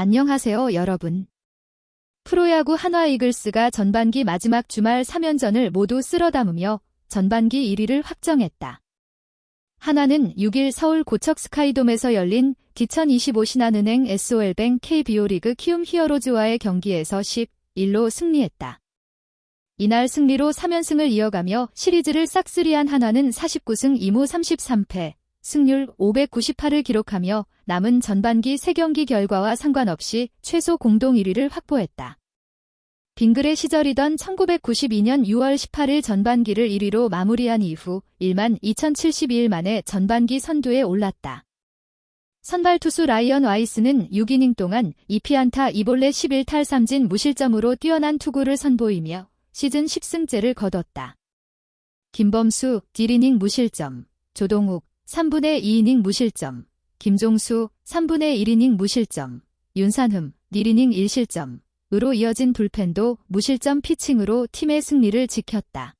안녕하세요, 여러분. 프로야구 한화 이글스가 전반기 마지막 주말 3연전을 모두 쓸어 담으며 전반기 1위를 확정했다. 한화는 6일 서울 고척 스카이돔에서 열린 2025 신한은행 SOL뱅 KBO 리그 키움 히어로즈와의 경기에서 10-1로 승리했다. 이날 승리로 3연승을 이어가며 시리즈를 싹쓸이한 한화는 49승 2무 33패, 승률 598을 기록하며 남은 전반기 3경기 결과와 상관없이 최소 공동 1위를 확보했다. 빙글의 시절이던 1992년 6월 18일 전반기를 1위로 마무리한 이후 1만 2072일 만에 전반기 선두에 올랐다. 선발 투수 라이언 와이스는 6이닝 동안 2피안타 2볼넷 11탈 3진 무실점으로 뛰어난 투구를 선보이며 시즌 10승째를 거뒀다. 김범수 1이닝 무실점, 조동욱 3분의 2이닝 무실점, 김종수 3분의 1이닝 무실점, 윤산흠 1이닝 1실점, 으로 이어진 불펜도 무실점 피칭으로 팀의 승리를 지켰다.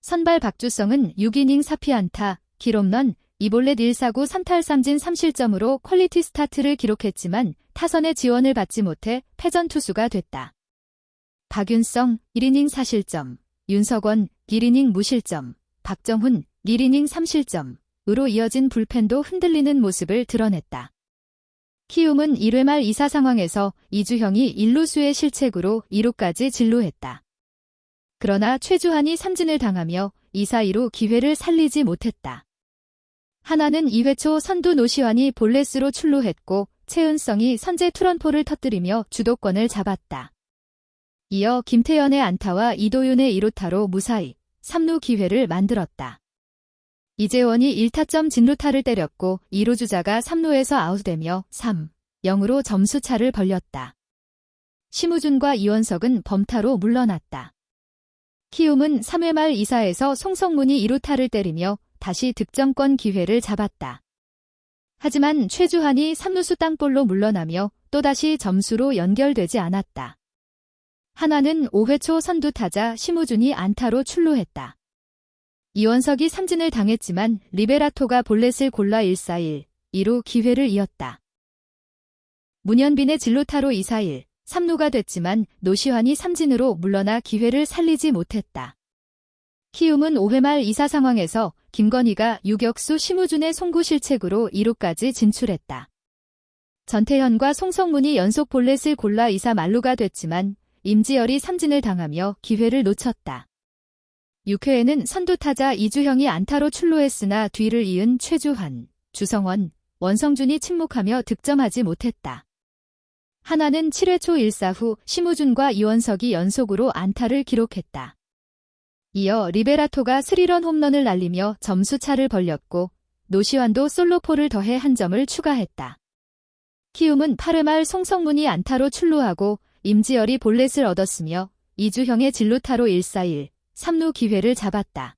선발 박주성은 6이닝 4피안타, 기롬런 2볼넷 1사구 3탈 3진 3실점으로 퀄리티 스타트를 기록했지만 타선의 지원을 받지 못해 패전 투수가 됐다. 박윤성 1이닝 4실점, 윤석원 1이닝 무실점, 박정훈 1이닝 3실점, 으로 이어진 불펜도 흔들리는 모습을 드러냈다. 키움은 1회 말 2사 상황에서 이주형이 1루수의 실책으로 2루까지 진루했다. 그러나 최주환이 삼진을 당하며 2사 2루 기회를 살리지 못했다. 하나는 2회 초 선두 노시환이 볼넷으로 출루했고 최은성이 선제 투런포를 터뜨리며 주도권을 잡았다. 이어 김태현의 안타와 이도윤의 2루타로 무사히 3루 기회를 만들었다. 이재원이 1타점 진루타를 때렸고 2루 주자가 3루에서 아웃되며 3, 0으로 점수차를 벌렸다. 심우준과 이원석은 범타로 물러났다. 키움은 3회 말 2사에서 송성문이 2루타를 때리며 다시 득점권 기회를 잡았다. 하지만 최주환이 3루수 땅볼로 물러나며 또다시 점수로 연결되지 않았다. 하나는 5회 초 선두 타자 심우준이 안타로 출루했다. 이원석이 삼진을 당했지만 리베라토가 볼넷을 골라 1-4-1, 2루 기회를 이었다. 문현빈의 진로타로 2-4-1, 3루가 됐지만 노시환이 삼진으로 물러나 기회를 살리지 못했다. 키움은 5회 말 2사 상황에서 김건희가 유격수 심우준의 송구 실책으로 2루까지 진출했다. 전태현과 송성문이 연속 볼넷을 골라 2사 만루가 됐지만 임지열이 삼진을 당하며 기회를 놓쳤다. 6회에는 선두타자 이주형이 안타로 출루했으나 뒤를 이은 최주환, 주성원, 원성준이 침묵하며 득점하지 못했다. 하나는 7회 초 1사 후 심우준과 이원석이 연속으로 안타를 기록했다. 이어 리베라토가 스리런 홈런을 날리며 점수차를 벌렸고 노시환도 솔로포를 더해 한 점을 추가했다. 키움은 8회 말 송성문이 안타로 출루하고 임지열이 볼넷을 얻었으며 이주형의 진루타로 1-4-1, 3루 기회를 잡았다.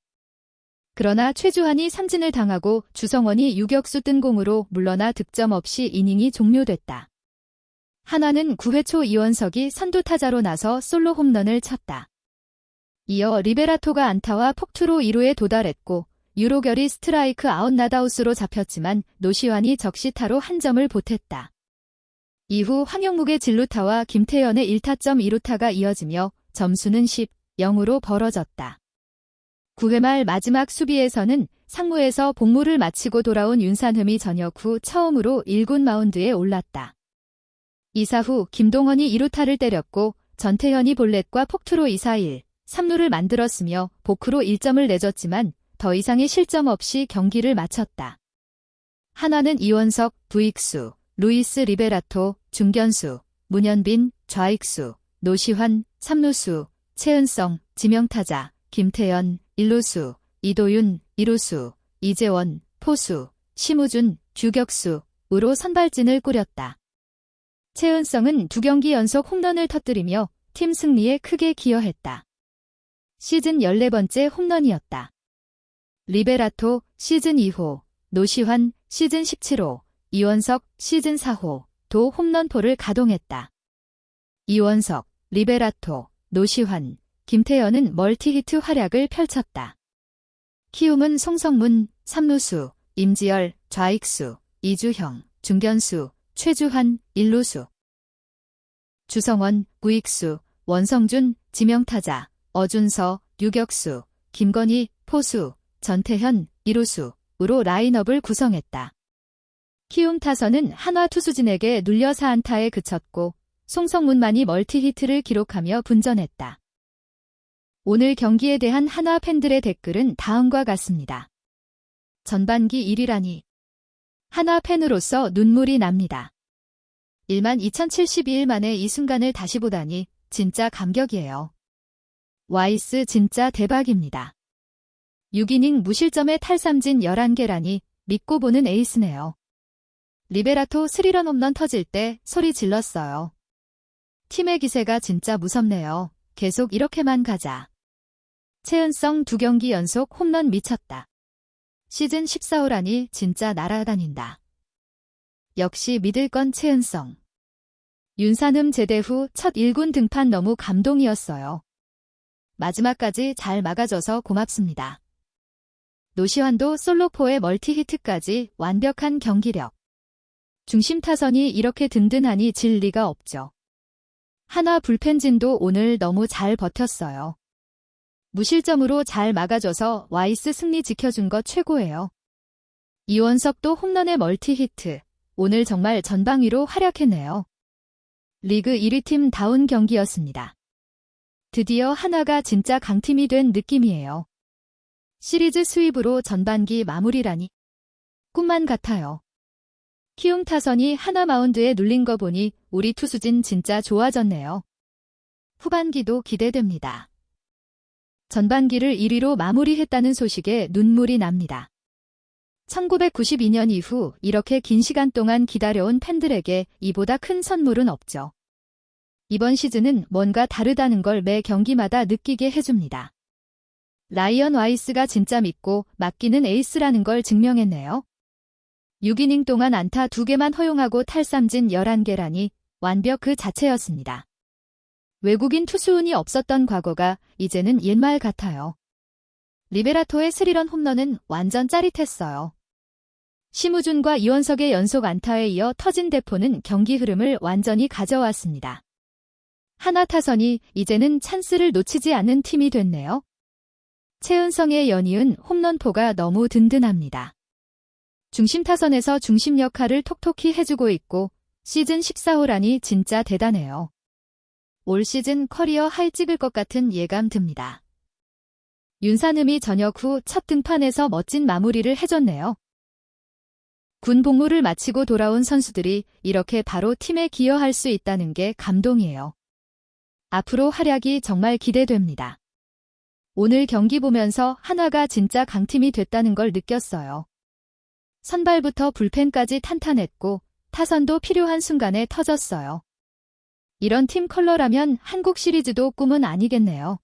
그러나 최주환이 삼진을 당하고 주성원이 유격수 뜬 공으로 물러나 득점 없이 이닝이 종료됐다. 하나는 9회 초 이원석이 선두타자로 나서 솔로 홈런을 쳤다. 이어 리베라토가 안타와 폭투로 2루에 도달했고 유로결이 스트라이크 아웃 나다우스로 잡혔지만 노시환이 적시타로 한 점을 보탰다. 이후 황영묵의 진루타와 김태현의 1타점 2루타가 이어지며 점수는 10, 0으로 벌어졌다. 9회 말 마지막 수비에서는 상무에서 복무를 마치고 돌아온 윤산흠이 저녁 후 처음으로 1군 마운드에 올랐다. 이사 후 김동헌이 2루타를 때렸고 전태현이 볼넷과 폭투로 2사1, 3루를 만들었으며 보크로 1점을 내줬지만 더 이상의 실점 없이 경기를 마쳤다. 하나는 이원석, 부익수, 루이스 리베라토, 중견수, 문현빈, 좌익수, 노시환, 삼루수, 최은성, 지명타자, 김태연, 일루수, 이도윤, 이루수, 이재원, 포수, 심우준, 주격수, 으로 선발진을 꾸렸다. 최은성은 두 경기 연속 홈런을 터뜨리며 팀 승리에 크게 기여했다. 시즌 14번째 홈런이었다. 리베라토 시즌 2호, 노시환 시즌 17호, 이원석 시즌 4호, 도 홈런포를 가동했다. 이원석, 리베라토, 노시환, 김태현은 멀티히트 활약을 펼쳤다. 키움은 송성문, 삼루수, 임지열, 좌익수, 이주형, 중견수, 최주환, 일루수, 주성원, 구익수, 원성준, 지명타자, 어준서, 유격수, 김건희, 포수, 전태현, 이루수으로 라인업을 구성했다. 키움 타선은 한화 투수진에게 눌려 4안타에 그쳤고 송성문만이 멀티히트를 기록하며 분전했다. 오늘 경기에 대한 한화 팬들의 댓글은 다음과 같습니다. 전반기 1위라니. 한화 팬으로서 눈물이 납니다. 1만 2072일 만에 이 순간을 다시 보다니 진짜 감격이에요. 와이스 진짜 대박입니다. 6이닝 무실점에 탈삼진 11개라니 믿고 보는 에이스네요. 리베라토 스리런 홈런 터질 때 소리 질렀어요. 팀의 기세가 진짜 무섭네요. 계속 이렇게만 가자. 최은성 두 경기 연속 홈런 미쳤다. 시즌 14호라니 진짜 날아다닌다. 역시 믿을 건 최은성. 윤산음 제대 후 첫 1군 등판 너무 감동이었어요. 마지막까지 잘 막아줘서 고맙습니다. 노시환도 솔로포의 멀티히트까지 완벽한 경기력. 중심 타선이 이렇게 든든하니 질 리가 없죠. 한화 불펜진도 오늘 너무 잘 버텼어요. 무실점으로 잘 막아줘서 와이스 승리 지켜준 것 최고예요. 이원석도 홈런의 멀티히트. 오늘 정말 전방위로 활약했네요. 리그 1위 팀 다운 경기였습니다. 드디어 한화가 진짜 강팀이 된 느낌이에요. 시리즈 수입으로 전반기 마무리라니. 꿈만 같아요. 키움 타선이 하나 마운드에 눌린 거 보니 우리 투수진 진짜 좋아졌네요. 후반기도 기대됩니다. 전반기를 1위로 마무리했다는 소식에 눈물이 납니다. 1992년 이후 이렇게 긴 시간 동안 기다려온 팬들에게 이보다 큰 선물은 없죠. 이번 시즌은 뭔가 다르다는 걸 매 경기마다 느끼게 해줍니다. 라이언 와이스가 진짜 믿고 맡기는 에이스라는 걸 증명했네요. 6이닝 동안 안타 2개만 허용하고 탈삼진 11개라니 완벽 그 자체였습니다. 외국인 투수운이 없었던 과거가 이제는 옛말 같아요. 리베라토의 스리런 홈런은 완전 짜릿했어요. 심우준과 이원석의 연속 안타에 이어 터진 대포는 경기 흐름을 완전히 가져왔습니다. 하나 타선이 이제는 찬스를 놓치지 않는 팀이 됐네요. 최은성의 연이은 홈런포가 너무 든든합니다. 중심 타선에서 중심 역할을 톡톡히 해주고 있고 시즌 14호라니 진짜 대단해요. 올 시즌 커리어 하이 찍을 것 같은 예감 듭니다. 윤산음이 저녁 후 첫 등판에서 멋진 마무리를 해줬네요. 군 복무를 마치고 돌아온 선수들이 이렇게 바로 팀에 기여할 수 있다는 게 감동이에요. 앞으로 활약이 정말 기대됩니다. 오늘 경기 보면서 한화가 진짜 강팀이 됐다는 걸 느꼈어요. 선발부터 불펜까지 탄탄했고 타선도 필요한 순간에 터졌어요. 이런 팀 컬러라면 한국 시리즈도 꿈은 아니겠네요.